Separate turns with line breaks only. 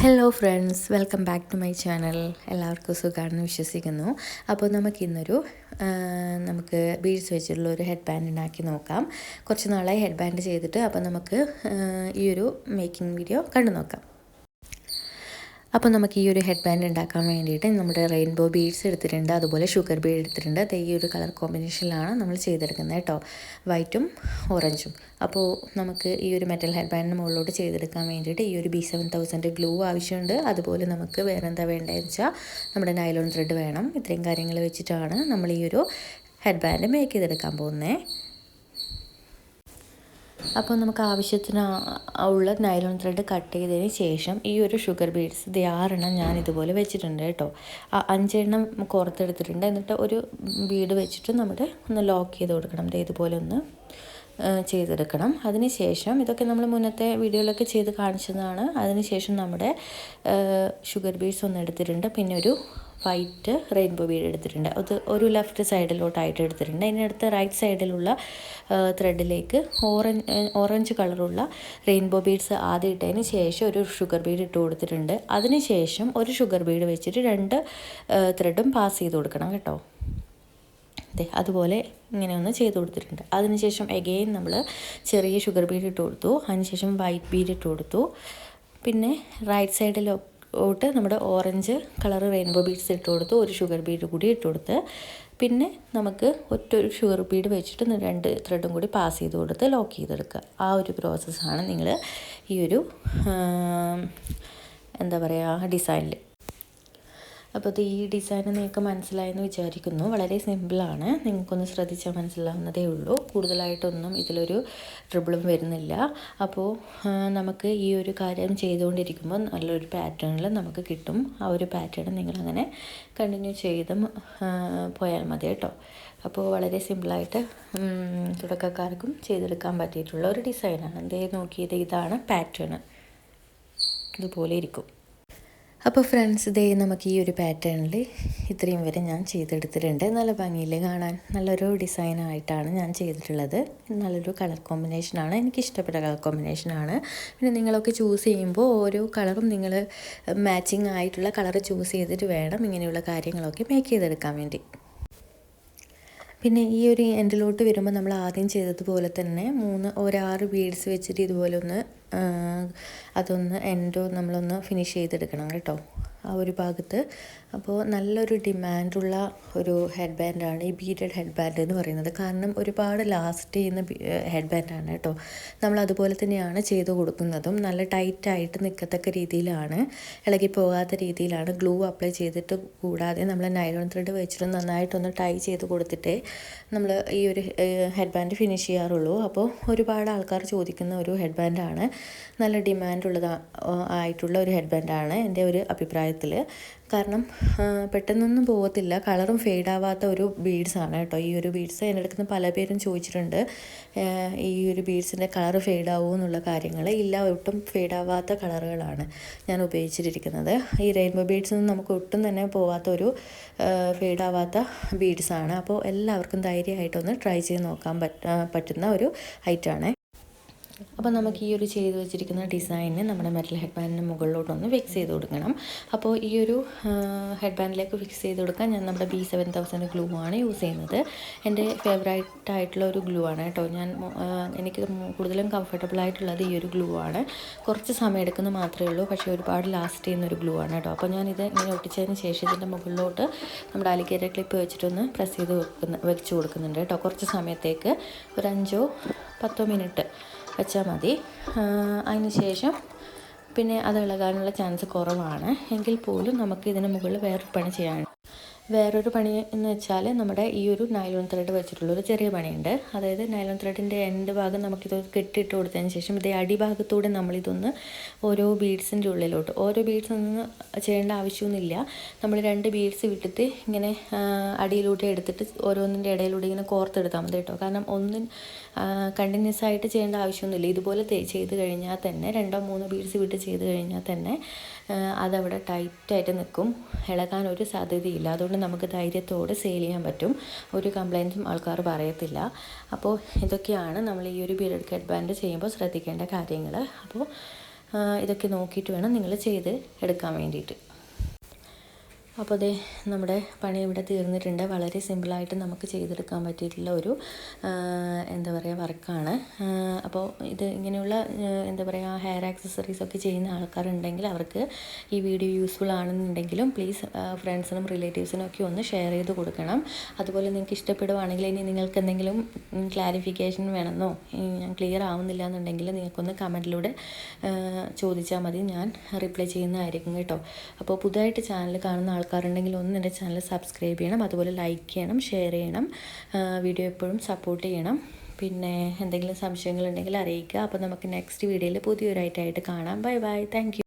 Hello friends welcome back to my channel എല്ലാവർക്കും സുഖമാണെന്ന് വിശ്വസിക്കുന്നു. അപ്പോൾ നമുക്കിന്നൊരു നമുക്ക് ബീഡ്സ് വെച്ചിട്ടുള്ള ഒരു ഹെഡ് ബാൻഡ് ഉണ്ടാക്കി നോക്കാം. കുറച്ച് നാളായി ഹെഡ് ബാൻഡ് ചെയ്തിട്ട് അപ്പോൾ നമുക്ക് ഈ ഒരു മേക്കിംഗ് വീഡിയോ കണ്ടു നോക്കാം അപ്പോൾ നമുക്ക് ഈ ഒരു ഹെഡ് ബാൻഡ് ഉണ്ടാക്കാൻ വേണ്ടിയിട്ട് നമ്മുടെ റെയിൻബോ ബീഡ്സ് എടുത്തിട്ടുണ്ട് അതുപോലെ ഷുഗർ ബീഡ് എടുത്തിട്ടുണ്ട്. അത് ഈ ഒരു കളർ കോമ്പിനേഷനിലാണ് നമ്മൾ ചെയ്തെടുക്കുന്നത് കേട്ടോ. വൈറ്റും ഓറഞ്ചും അപ്പോൾ നമുക്ക് ഈ ഒരു മെറ്റൽ ഹെഡ് ബാൻഡിന് മുകളിലോട്ട് ചെയ്തെടുക്കാൻ വേണ്ടിയിട്ട് ഈ ഒരു ബി സെവൻ തൗസൻഡ് ഗ്ലൂ ആവശ്യമുണ്ട്. അതുപോലെ നമുക്ക് വേറെ എന്താ വേണ്ടതെന്ന് വെച്ചാൽ നമ്മുടെ നൈലോൺ ത്രെഡ് വേണം. ഇത്രയും കാര്യങ്ങൾ വെച്ചിട്ടാണ് നമ്മൾ ഈ ഒരു ഹെഡ് ബാൻഡ് മേക്ക് ചെയ്തെടുക്കാൻ പോകുന്നത്. അപ്പോൾ നമുക്ക് ആവശ്യത്തിന് ഉള്ള നൈലോൺ ത്രെഡ് കട്ട് ചെയ്തതിന് ശേഷം ഈ ഒരു ഷുഗർ ബീഡ്സ് ഇത് ആറെണ്ണം ഞാൻ ഇതുപോലെ വെച്ചിട്ടുണ്ട് കേട്ടോ. ആ അഞ്ചെണ്ണം കുറത്തെടുത്തിട്ടുണ്ട് എന്നിട്ട് ഒരു ബീഡ് വെച്ചിട്ട് നമ്മുടെ ഒന്ന് ലോക്ക് ചെയ്ത് കൊടുക്കണം. ഇതുപോലെ ഒന്ന് ചെയ്തെടുക്കണം. അതിന് ശേഷം ഇതൊക്കെ നമ്മൾ മുന്നത്തെ വീഡിയോയിലൊക്കെ ചെയ്ത് കാണിച്ചതാണ്. അതിന് ശേഷം നമ്മുടെ ഷുഗർ ബീഡ്സ് ഒന്ന് എടുത്തിട്ടുണ്ട്. പിന്നെ ഒരു വൈറ്റ് റെയിൻബോ ബീഡ് എടുത്തിട്ടുണ്ട്. അത് ഒരു ലെഫ്റ്റ് സൈഡിലോട്ടായിട്ട് എടുത്തിട്ടുണ്ട്. അടുത്ത റൈറ്റ് സൈഡിലുള്ള ത്രെഡിലേക്ക് ഓറഞ്ച് ഓറഞ്ച് കളറുള്ള റെയിൻബോ ബീഡ്സ് ആദ്യം ഇട്ടതിന് ശേഷം ഒരു ഷുഗർ ബീഡ് ഇട്ട് കൊടുത്തിട്ടുണ്ട്. അതിന് ശേഷം ഒരു ഷുഗർ ബീഡ് വെച്ചിട്ട് രണ്ട് ത്രെഡും പാസ് ചെയ്ത് കൊടുക്കണം കേട്ടോ. അതെ അതുപോലെ ഇങ്ങനെ ഒന്ന് ചെയ്ത് കൊടുത്തിട്ടുണ്ട്. അതിനുശേഷം എഗെയിൻ നമ്മൾ ചെറിയ ഷുഗർ ബീഡ് ഇട്ട് കൊടുത്തു. അതിനുശേഷം വൈറ്റ് ബീഡ് ഇട്ട് കൊടുത്തു. പിന്നെ റൈറ്റ് സൈഡിലോട്ട് നമ്മുടെ ഓറഞ്ച് കളർ റെയിൻബോ ബീഡ്സ് ഇട്ട് കൊടുത്ത് ഒരു ഷുഗർ ബീഡ് കൂടി ഇട്ട് കൊടുത്ത് പിന്നെ നമുക്ക് ഒറ്റ ഒരു ഷുഗർ ബീഡ് വെച്ചിട്ട് രണ്ട് ത്രെഡും കൂടി പാസ് ചെയ്ത് കൊടുത്ത് ലോക്ക് ചെയ്തെടുക്കുക. ആ ഒരു പ്രോസസ്സാണ് നിങ്ങൾ ഈ ഒരു എന്താ പറയുക ഡിസൈനിൽ അപ്പോൾ അത് ഈ ഡിസൈൻ നിങ്ങൾക്ക് മനസ്സിലായെന്ന് വിചാരിക്കുന്നു. വളരെ സിമ്പിളാണ് നിങ്ങൾക്കൊന്ന് ശ്രദ്ധിച്ചാൽ മനസ്സിലാവുന്നതേ ഉള്ളൂ. കൂടുതലായിട്ടൊന്നും ഇതിലൊരു ട്രിബിളും വരുന്നില്ല. അപ്പോൾ നമുക്ക് ഈ ഒരു കാര്യം ചെയ്തുകൊണ്ടിരിക്കുമ്പോൾ നല്ലൊരു പാറ്റേണിൽ നമുക്ക് കിട്ടും. ആ ഒരു പാറ്റേൺ നിങ്ങളങ്ങനെ കണ്ടിന്യൂ ചെയ്ത് പോയാൽ മതി കേട്ടോ. അപ്പോൾ വളരെ സിമ്പിളായിട്ട് തുടക്കക്കാർക്കും ചെയ്തെടുക്കാൻ പറ്റിയിട്ടുള്ള ഒരു ഡിസൈനാണ് എന്തേ നോക്കിയത് ഇതാണ് പാറ്റേൺ ഇതുപോലെ ഇരിക്കും. അപ്പോൾ ഫ്രണ്ട്സ് ഇതേ നമുക്ക് ഈ ഒരു പാറ്റേണിൽ ഇത്രയും വരെ ഞാൻ ചെയ്തെടുത്തിട്ടുണ്ട്. നല്ല ഭംഗിയിൽ കാണാൻ? നല്ലൊരു ഡിസൈനായിട്ടാണ് ഞാൻ ചെയ്തിട്ടുള്ളത്. നല്ലൊരു കളർ കോമ്പിനേഷനാണ് എനിക്ക് ഇഷ്ടപ്പെട്ട കളർ കോമ്പിനേഷനാണ് പിന്നെ നിങ്ങളൊക്കെ ചൂസ് ചെയ്യുമ്പോൾ ഓരോ കളറും നിങ്ങൾ മാച്ചിങ് ആയിട്ടുള്ള കളർ ചൂസ് ചെയ്തിട്ട് വേണം ഇങ്ങനെയുള്ള കാര്യങ്ങളൊക്കെ മേക്ക് ചെയ്തെടുക്കാൻ വേണ്ടി. പിന്നെ ഈ ഒരു എൻഡിലോട്ട് വരുമ്പോൾ നമ്മൾ ആദ്യം ചെയ്തതുപോലെ തന്നെ മൂന്ന് ഒരാറ് ബീഡ്സ് വെച്ചിട്ട് ഇതുപോലെ ഒന്ന് അതൊന്ന് എൻഡോ നമ്മളൊന്ന് ഫിനിഷ് ചെയ്തെടുക്കണം കേട്ടോ. ആ ഒരു ഭാഗത്ത്. അപ്പോൾ നല്ലൊരു ഡിമാൻഡുള്ള ഒരു ഹെഡ് ബാൻഡാണ് ഈ ബീഡഡ് ഹെഡ് ബാൻഡ് എന്ന് പറയുന്നത്. കാരണം ഒരുപാട് ലാസ്റ്റ് ചെയ്യുന്ന ഹെഡ് ബാൻഡാണ് കേട്ടോ. നമ്മൾ അതുപോലെ തന്നെയാണ് ചെയ്ത് കൊടുക്കുന്നതും നല്ല ടൈറ്റായിട്ട് നിൽക്കത്തക്ക രീതിയിലാണ് ഇളകി പോകാത്ത രീതിയിലാണ് ഗ്ലൂ അപ്ലൈ ചെയ്തിട്ട് കൂടാതെ നമ്മൾ നൈലോൺ ത്രെഡ് വെച്ചിട്ട് നന്നായിട്ടൊന്ന് ടൈ ചെയ്ത് കൊടുത്തിട്ടേ നമ്മൾ ഈ ഒരു ഹെഡ് ബാൻഡ് ഫിനിഷ് ചെയ്യാറുള്ളൂ. അപ്പോൾ ഒരുപാട് ആൾക്കാർ ചോദിക്കുന്ന ഒരു ഹെഡ് ബാൻഡാണ് നല്ല ഡിമാൻഡുള്ളത് ആയിട്ടുള്ള ഒരു ഹെഡ് ബാൻഡാണ് എന്റെ ഒരു അഭിപ്രായത്തിൽ കാരണം പെട്ടെന്നൊന്നും പോകത്തില്ല. കളറും ഫെയ്ഡ് ആവാത്ത ഒരു ബീഡ്സ് ആണ് കേട്ടോ. ഈ ഒരു ബീഡ്സ് എന്റെ അടുത്ത് പല പേരും ചോദിച്ചിട്ടുണ്ട്. ഈ ഒരു ബീഡ്സിന്റെ കളർ ഫെയ്ഡ് എന്നുള്ള കാര്യങ്ങൾ. ഇല്ല ഒട്ടും ഫെയ്ഡ് ആവാത്ത കളറുകളാണ് ഞാൻ ഉപയോഗിച്ചിട്ടിരിക്കുന്നത് ഈ റെയിൻബോ ബീഡ്സ് ഒന്നും നമുക്ക് ഒട്ടും തന്നെ പോവാത്ത ഒരു ഫെയ്ഡ് ആവാത്ത ബീഡ്സ് ആണ് അപ്പോൾ എല്ലാവർക്കും ധൈര്യമായിട്ടൊന്ന് ട്രൈ ചെയ്ത് നോക്കാൻ പറ്റുന്ന ഒരു ഐറ്റാണ് അപ്പോൾ നമുക്ക് ഈ ഒരു ചെയ്ത് വെച്ചിരിക്കുന്ന ഡിസൈന് നമ്മുടെ മെറ്റൽ ഹെഡ് ബാൻഡിന് മുകളിലോട്ടൊന്ന് ഫിക്സ് ചെയ്ത് കൊടുക്കണം. അപ്പോൾ ഈ ഒരു ഹെഡ് ബാൻഡിലേക്ക് ഫിക്സ് ചെയ്ത് കൊടുക്കാൻ ഞാൻ നമ്മുടെ ബി സെവൻ തൗസൻഡ് ഗ്ലൂ ആണ് യൂസ് ചെയ്യുന്നത്. എന്റെ ഫേവറേറ്റ് ആയിട്ടുള്ള ഒരു ഗ്ലൂ ആണ് കേട്ടോ. ഞാൻ എനിക്ക് കൂടുതലും കംഫർട്ടബിൾ ആയിട്ടുള്ളത് ഈ ഒരു ഗ്ലൂ ആണ്. കുറച്ച് സമയം എടുക്കുന്ന മാത്രമേ ഉള്ളൂ. പക്ഷേ ഒരുപാട് ലാസ്റ്റ് ചെയ്യുന്ന ഒരു ഗ്ലൂ ആണ് കേട്ടോ. അപ്പോൾ ഞാനിത് ഇങ്ങനെ ഒട്ടിച്ചതിന് ശേഷം ഇതിന്റെ മുകളിലോട്ട് നമ്മുടെ അലിഗേറ്റർ ക്ലിപ്പ് വെച്ചിട്ടൊന്ന് പ്രസ് ചെയ്ത് വെക്കുന്ന വെച്ച് കൊടുക്കുന്നുണ്ട് കേട്ടോ. കുറച്ച് സമയത്തേക്ക് ഒരു അഞ്ചോ പത്തോ മിനിറ്റ് വെച്ചാൽ മതി. അതിന് ശേഷം പിന്നെ അത് ഇളകാനുള്ള ചാൻസ് കുറവാണ്. എങ്കിൽ പോലും നമുക്ക് ഇതിന് മുകളിൽ വേറൊരു പണി ചെയ്യാൻ വേറൊരു പണി എന്ന് വെച്ചാൽ നമ്മുടെ ഈ ഒരു നൈലോൺ ത്രെഡ് വെച്ചിട്ടുള്ള ഒരു ചെറിയ പണിയുണ്ട്. അതായത് നൈലോൺ ത്രെഡിന്റെ എൻഡ് ഭാഗം നമുക്കിത് കെട്ടിയിട്ട് കൊടുത്തതിന് ശേഷം ഇതേ അടിഭാഗത്തൂടെ നമ്മളിതൊന്ന് ഓരോ ബീഡ്സിന്റെ ഉള്ളിലോട്ട് ഓരോ ബീഡ്സ് ഒന്നും ചെയ്യേണ്ട ആവശ്യമൊന്നുമില്ല. നമ്മൾ രണ്ട് ബീഡ്സ് വിട്ടിട്ട് ഇങ്ങനെ അടിയിലൂടെ എടുത്തിട്ട് ഓരോന്നിന്റെ ഇടയിലൂടെ ഇങ്ങനെ കോർത്തെടുത്താൽ മതി കേട്ടോ. കാരണം ഒന്നും കണ്ടിന്യൂസ് ആയിട്ട് ചെയ്യേണ്ട ആവശ്യമൊന്നുമില്ല. ഇതുപോലെ ചെയ്ത് കഴിഞ്ഞാൽ തന്നെ രണ്ടോ മൂന്നോ ബീഡ്സ് വിട്ട് ചെയ്ത് കഴിഞ്ഞാൽ തന്നെ അതവിടെ ടൈറ്റായിട്ട് നിൽക്കും. ഇളകാൻ ഒരു സാധ്യതയില്ല. അതുകൊണ്ട് നമുക്ക് ധൈര്യത്തോടെ സെയിൽ ചെയ്യാൻ പറ്റും. ഒരു കംപ്ലൈന്റും ആൾക്കാർ പറയത്തില്ല. അപ്പോൾ ഇതൊക്കെയാണ് നമ്മൾ ഈ ഒരു ബീഡ് കട്ട് ബാൻഡ് ചെയ്യുമ്പോൾ ശ്രദ്ധിക്കേണ്ട കാര്യങ്ങൾ. അപ്പോൾ ഇതൊക്കെ നോക്കിയിട്ട് വേണം നിങ്ങൾ ചെയ്ത് എടുക്കാൻ വേണ്ടിയിട്ട്. അപ്പോൾ അതേ നമ്മുടെ പണി ഇവിടെ തീർന്നിട്ടുണ്ട്. വളരെ സിമ്പിളായിട്ട് നമുക്ക് ചെയ്തെടുക്കാൻ പറ്റിയിട്ടുള്ള ഒരു എന്താ പറയുക വർക്കാണ്. അപ്പോൾ ഇത് ഇങ്ങനെയുള്ള എന്താ പറയുക ഹെയർ ആക്സസറീസ് ഒക്കെ ചെയ്യുന്ന ആൾക്കാരുണ്ടെങ്കിൽ അവർക്ക് ഈ വീഡിയോ യൂസ്ഫുൾ ആണെന്നുണ്ടെങ്കിലും പ്ലീസ് ഫ്രണ്ട്സിനും റിലേറ്റീവ്സിനും ഒക്കെ ഒന്ന് ഷെയർ ചെയ്ത് കൊടുക്കണം. അതുപോലെ നിങ്ങൾക്ക് ഇഷ്ടപ്പെടുവാണെങ്കിൽ ഇനി നിങ്ങൾക്ക് എന്തെങ്കിലും ക്ലാരിഫിക്കേഷൻ വേണമെന്നോ ഞാൻ ക്ലിയർ ആവുന്നില്ല എന്നുണ്ടെങ്കിൽ നിങ്ങൾക്കൊന്ന് കമന്റിലൂടെ ചോദിച്ചാൽ മതി. ഞാൻ റിപ്ലൈ ചെയ്യുന്നതായിരിക്കും കേട്ടോ. അപ്പോൾ പുതുതായിട്ട് ചാനൽ കാണുന്ന ആൾ ആൾക്കാരുണ്ടെങ്കിൽ ഒന്ന് എന്റെ ചാനൽ സബ്സ്ക്രൈബ് ചെയ്യണം അതുപോലെ ലൈക്ക് ചെയ്യണം ഷെയർ ചെയ്യണം വീഡിയോ എപ്പോഴും സപ്പോർട്ട് ചെയ്യണം. പിന്നെ എന്തെങ്കിലും സംശയങ്ങളുണ്ടെങ്കിൽ അറിയിക്കുക. അപ്പോൾ നമുക്ക് നെക്സ്റ്റ് വീഡിയോയിൽ പുതിയൊരു പുതിയൊരായിട്ടായിട്ട് കാണാം. Bye bye thank